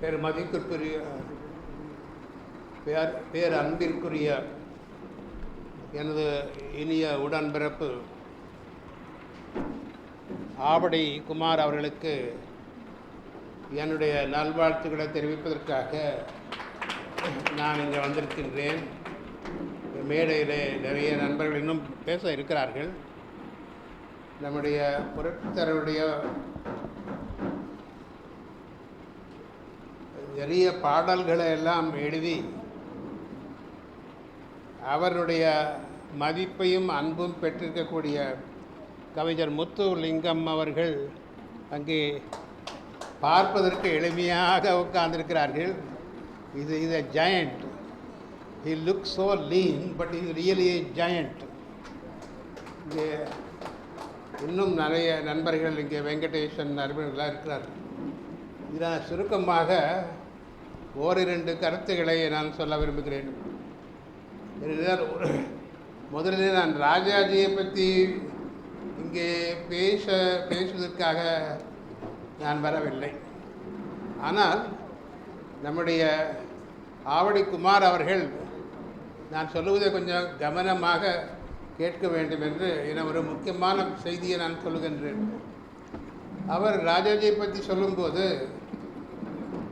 பேர் மதிப்பிற்குரிய பேர் பேர் அன்பிற்குரிய எனது இனிய உடன்பிறப்பு ஆவடி குமார் அவர்களுக்கு என்னுடைய நல்வாழ்த்துக்களை தெரிவிப்பதற்காக நான் இங்கே வந்திருக்கின்றேன். மேடையில் நிறைய நண்பர்கள் இன்னும் பேச இருக்கிறார்கள். நம்முடைய பொருட்களுடைய பெரிய பாடல்களை எல்லாம் எழுதி அவருடைய மதிப்பையும் அன்பும் பெற்றிருக்கக்கூடிய கவிஞர் முத்து லிங்கம் அவர்கள் அங்கே பார்ப்பதற்கு எளிமையாக உட்கார்ந்திருக்கிறார்கள். இது இது a giant he look so lean but he is really a இங்கே இன்னும் நிறைய நண்பர்கள் இங்கே வெங்கடேசன் நண்பர்களாக இருக்கிறார்கள். இதான் சுருக்கமாக ஓரிரண்டு கருத்துக்களை நான் சொல்ல விரும்புகிறேன். ஒரு- முதலில் நான் ராஜாஜியை பற்றி இங்கே பேச பேசுவதற்காக நான் வரவில்லை. ஆனால் நம்முடைய ஆவடி குமார் அவர்கள் நான் சொல்லுவதை கொஞ்சம் கவனமாக கேட்க வேண்டும் என்று என ஒரு முக்கியமான செய்தியை நான் சொல்லுகின்றேன். அவர் ராஜாஜியை பற்றி சொல்லும்போது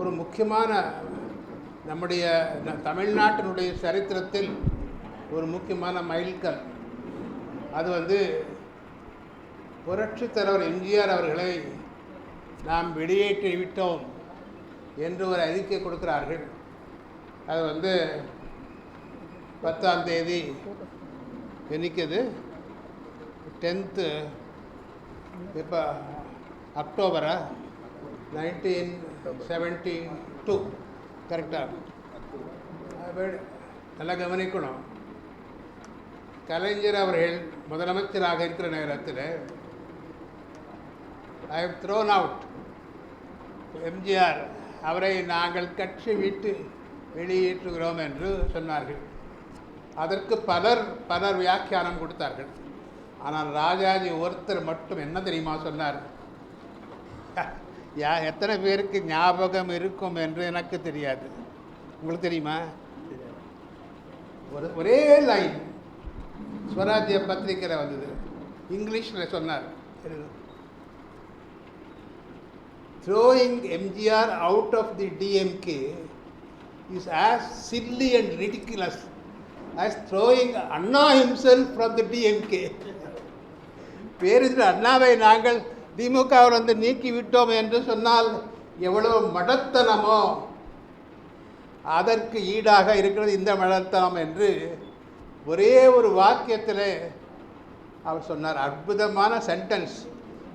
ஒரு முக்கியமான நம்முடைய தமிழ்நாட்டினுடைய சரித்திரத்தில் ஒரு முக்கியமான மைல்கல். அது வந்து புரட்சித் தலைவர் எம்ஜிஆர் அவர்களை நாம் வெளியேற்றி விட்டோம் என்று ஒரு அறிக்கை கொடுக்கிறார்கள். அது வந்து பத்தாம் தேதி என்னைக்குது? டென்த்து இப்போ அக்டோபரா? நைன்டீன் செவன்டி டூ கரெக்டாக நல்லா கவனிக்கணும் கலைஞர் அவர்கள் முதலமைச்சராக இருக்கிற நேரத்தில் I have thrown out MGR அவரை நாங்கள் கட்சி விட்டு வெளியேற்றுகிறோம் என்று சொன்னார்கள். அதற்கு பலர் பலர் வியாக்கியானம் கொடுத்தார்கள் ஆனால் ராஜாஜி ஒருத்தர் மட்டும் என்ன தெரியுமா சொன்னார் யா எத்தனை பேருக்கு ஞாபகம் இருக்கும் என்று எனக்கு தெரியாது. உங்களுக்கு தெரியுமா? ஒரு ஒரே லைன் ஸ்வராஜ்ய பத்திரிக்கையில் வந்தது. இங்கிலீஷில் சொன்னார். Throwing MGR out of the DMK is as silly and ridiculous as throwing Anna himself from the DMK பேருந்து அண்ணாவை நாங்கள் திமுகவில் வந்து நீக்கி விட்டோம் என்று சொன்னால் எவ்வளவு மடத்தனமோ அதற்கு ஈடாக இருக்கிறது இந்த மடத்தனம் என்று ஒரே ஒரு வாக்கியத்தில் அவர் சொன்னார். அற்புதமான சென்டென்ஸ்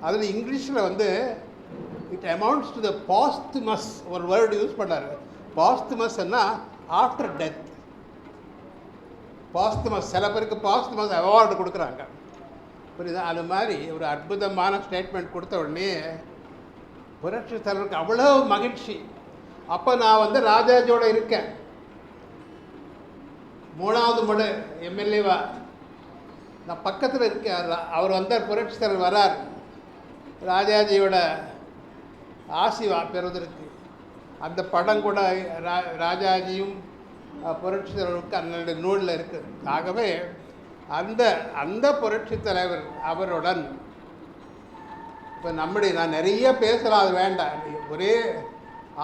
அதில் இங்கிலீஷில் வந்து it amounts to the posthumous ஒரு வேர்டு யூஸ் பண்ணார். பாஸ்துமஸ்ன்னா ஆஃப்டர் டெத் பாஸ்துமஸ் சில பேருக்கு பாஸ்துமஸ் அவார்டு கொடுக்குறாங்க. புரியுதா? அது மாதிரி ஒரு அற்புதமான ஸ்டேட்மெண்ட் கொடுத்த உடனே புரட்சி தலைவருக்கு அவ்வளோ மகிழ்ச்சி. அப்போ நான் வந்து ராஜாஜியோட இருக்கேன். மூணாவது முறை எம்எல்ஏவா. நான் பக்கத்தில் இருக்கேன். அவர் வந்தார் புரட்சி தலைவர் வரார். ராஜாஜியோட ஆசி வா பெறுவதற்கு. அந்த படம் கூட ரா ராஜாஜியும் புரட்சி தலைவருக்கு அந்த நூலில் இருக்குது ஆகவே அந்த அந்த புரட்சி தலைவர் அவருடன் இப்போ நம்முடைய நான் நிறைய பேசலாம் அது வேண்டாம். ஒரே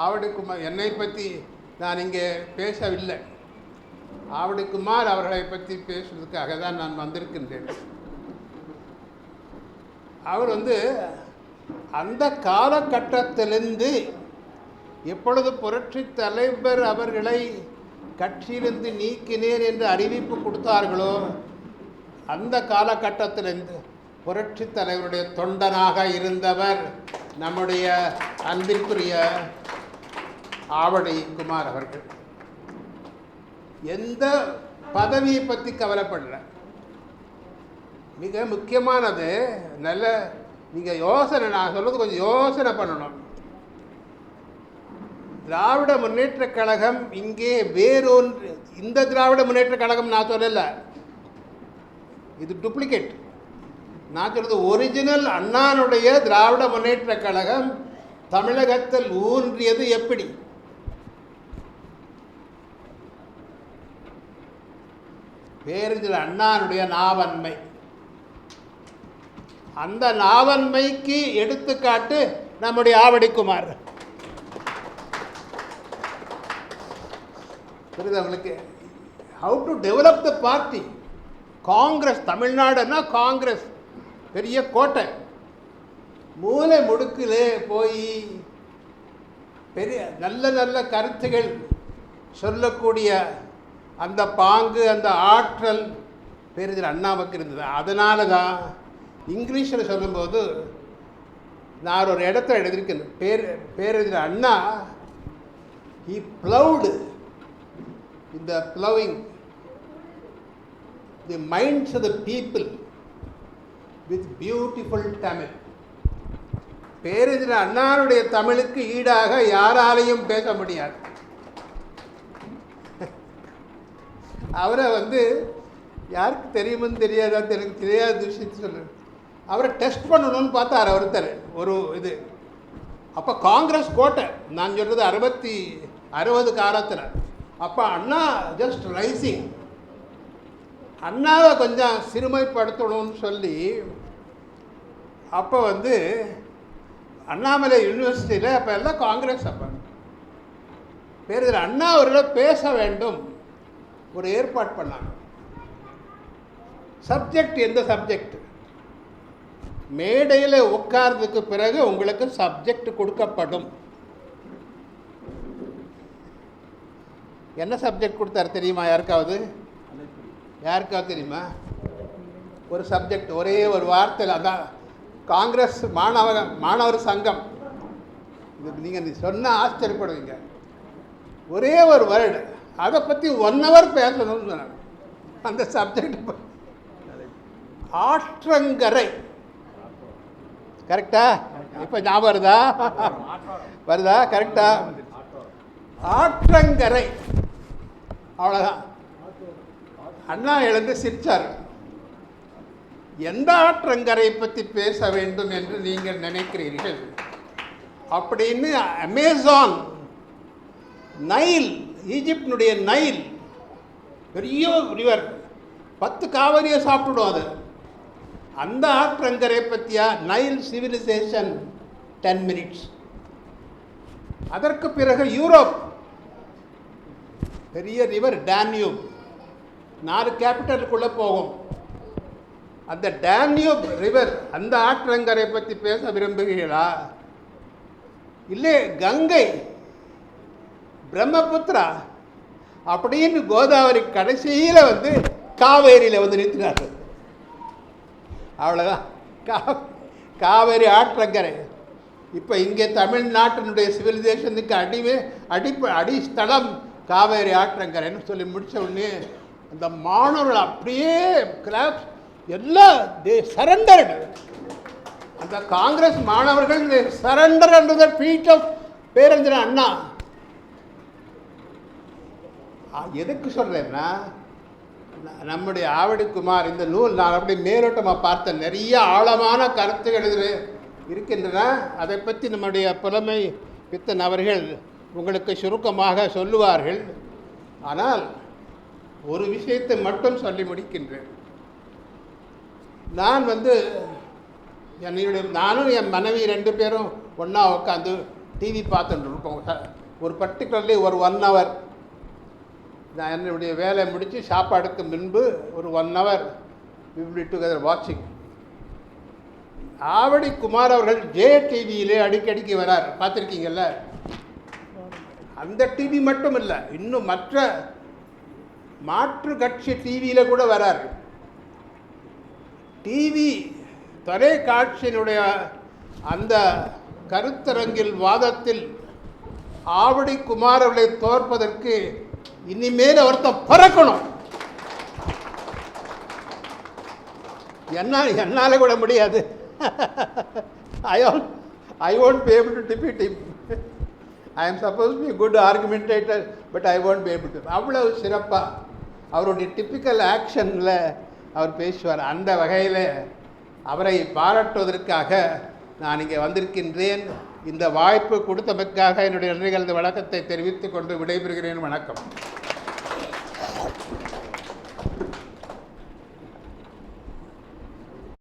ஆவடிக்குமார் என்னை பற்றி நான் இங்கே பேசவில்லை. ஆவடிக்குமார் அவர்களை பற்றி பேசுவதற்காக தான் நான் வந்திருக்கின்றேன். அவர் வந்து அந்த காலகட்டத்திலிருந்து எப்பொழுது புரட்சி தலைவர் அவர்களை கட்சியிலிருந்து நீக்கினேன் என்று அறிவிப்பு கொடுத்தார்களோ அந்த காலகட்டத்திலிருந்து புரட்சி தலைவருடைய தொண்டனாக இருந்தவர் நம்முடைய அன்பிற்குரிய ஆவடி குமார் அவர்கள். எந்த பதவியை பற்றி கவலைப்படல. மிக முக்கியமானது நல்ல நீங்கள் யோசனை நான் சொல்றது கொஞ்சம் யோசனை பண்ணணும். திராவிட முன்னேற்ற கழகம் இங்கே வேறொன்று இந்த திராவிட முன்னேற்ற கழகம் நான் சொல்லலை. இது டூப்ளிகேட் நான் சொல்கிறது ஒரிஜினல் அண்ணானுடைய திராவிட முன்னேற்ற கழகம் தமிழகத்தில் ஊன்றியது எப்படி? பேரறிஞர் அண்ணானுடைய நாவன்மை. அந்த நாவன்மைக்கு எடுத்துக்காட்டு நம்முடைய ஆவடிக்குமார். புரியுது அவங்களுக்கு how to develop the party Congress தமிழ்நாடுன்னா Congress. பெரிய கோட்டை. மூலை முடுக்கிலே போய் பெரிய நல்ல நல்ல கருத்துகள் சொல்லக்கூடிய அந்த பாங்கு அந்த ஆற்றல் பேரறிஞர் அண்ணாவுக்கு இருந்தது. அதனால தான் இங்கிலீஷில் சொல்லும்போது நான் ஒரு இடத்துல எழுதியிருக்கேன். பேர் பேரறிஞர் அண்ணா ஹி ப்ளவுடு இந்த blowing the minds of the people with beautiful Tamil பேரறிஞர் அண்ணாருடைய தமிழுக்கு ஈடாக யாராலையும் பேச முடியாது. அவரை வந்து யாருக்கு தெரியுமென்னு தெரியாதா எனக்கு தெரியாத விஷயத்து சொல்லு அவரை டெஸ்ட் பண்ணணும்னு பார்த்தார் ஒருத்தர் ஒரு இது. அப்போ காங்கிரஸ் கோட்டை நான் சொல்கிறது அறுபத்தி அறுபது காலத்தில். அப்போ அண்ணா ஜஸ்ட் ரைசிங் அண்ணாவை கொஞ்சம் சிறுமைப்படுத்தணும்னு சொல்லி அப்போ வந்து அண்ணாமலை யூனிவர்சிட்டியில் அப்போ எல்லாம் காங்கிரஸ் அப்போ. பேர் இதில் அண்ணா அவர்களிடம் பேச வேண்டும். ஒரு ஏற்பாடு பண்ணாங்க. சப்ஜெக்ட் எந்த சப்ஜெக்ட்? மேடையில் உட்கார்றதுக்கு பிறகு உங்களுக்கு சப்ஜெக்ட் கொடுக்கப்படும். என்ன சப்ஜெக்ட் கொடுத்தாரு தெரியுமா யாருக்காவது? யாருக்கா தெரியுமா? ஒரு சப்ஜெக்ட் ஒரே ஒரு வார்த்தையில் அதான் காங்கிரஸ் மாணவர் மாணவர் சங்கம். இது நீங்கள் சொன்னால் ஆச்சரியப்படுவீங்க. ஒரே ஒரு வேர்டு அதை பற்றி ஒன் ஹவர் பேசணும்னு சொன்னாங்க. அந்த சப்ஜெக்ட் ஆற்றங்கரை. கரெக்டா இப்போ ஞாபகம் வருதா? வருதா? கரெக்டா ஆற்றங்கரை. அவ்வளோதான் அண்ணா எழுந்து சிரித்தார் எந்த ஆற்றங்கரை பற்றி பேச வேண்டும் என்று நீங்கள் நினைக்கிறீர்கள்? அப்படின்னு அமேசான் நைல் ஈஜிப்டினுடைய நைல் பெரிய ரிவர் பத்து காவிரியை சாப்பிடும் அது. அந்த ஆற்றங்கரை பற்றியா நைல் சிவிலைசேஷன் டென் மினிட்ஸ் அதற்கு பிறகு யூரோப் பெரிய ரிவர் டேன்யூப் நாலு கேபிட்டலுக்குள்ளே போகும். அந்த டேன்யூப் ரிவர் அந்த ஆற்றங்கரை பற்றி பேச விரும்புகிறீர்களா? இல்லை கங்கை பிரம்மபுத்திரா? அப்படின்னு கோதாவரி கடைசியில் வந்து காவேரியில் வந்து நிறுத்தினார்கள். அவ்வளோதான் கா காவேரி ஆற்றங்கரை. இப்போ இங்கே தமிழ்நாட்டினுடைய சிவிலைசேஷனுக்கு அடிவே அடிப்ப அடிஸ்தலம் காவேரி ஆற்றங்கரைன்னு சொல்லி முடித்த உடனே அந்த மாணவர்கள் அப்படியே கிளாப்ஸ் எல்லாம் தே சரண்டர்டு அந்த காங்கிரஸ் மாணவர்கள் surrender under feet feet of Perarignar Anna. எதுக்கு சொல்கிறேன்னா நம்முடைய ஆவடிக்குமார் இந்த நூல் நான் அப்படி மேலோட்டமாக பார்த்த நிறைய ஆழமான கருத்துகள் இதில் இருக்கின்றன. அதை பற்றி நம்முடைய புலமை பித்தன் அவர்கள் உங்களுக்கு சுருக்கமாக சொல்லுவார்கள். ஆனால் ஒரு விஷயத்தை மட்டும் சொல்லி முடிக்கின்றேன். நான் வந்து என்னுடைய நானும் என் மனைவி ரெண்டு பேரும் ஒன்றா உட்காந்து டிவி பார்த்துட்டு இருப்போம். ஒரு பர்டிகுலர்லி ஒரு ஒன் ஹவர் நான் என்னுடைய வேலை முடித்து சாப்பாடுக்கு முன்பு ஒரு ஒன் ஹவர் விப்டி டுகெதர் வாட்சிங் ஆவடி குமார் அவர்கள் ஜே டிவியிலே அடிக்கடிக்கு வரார். பார்த்துருக்கீங்கல்ல? அந்த டிவி மட்டும் இல்லை இன்னும் மற்ற மாற்று கட்சி டிவியில் கூட வரார். டிவி தொலைக்காட்சியினுடைய அந்த கருத்தரங்கில் வாதத்தில் ஆவடி குமார் அவர்களை தோற்பதற்கு இனிமேல் ஒருத்தன் பறக்கணும். என்னால் என்னால் கூட முடியாது. I all I won't be able to defeat him I am supposed be good argumentator but I won't be able to அவ்வளவு சிறப்பாக அவருடைய டிப்பிக்கல் ஆக்ஷனில் அவர் பேசுவார். அந்த வகையில் அவரை பாராட்டுவதற்காக நான் இங்கே வந்திருக்கின்றேன். இந்த வாய்ப்பு கொடுத்தமைக்காக என்னுடைய நன்றிகளது வழக்கத்தை தெரிவித்துக் கொண்டு விடைபெறுகிறேன். வணக்கம்.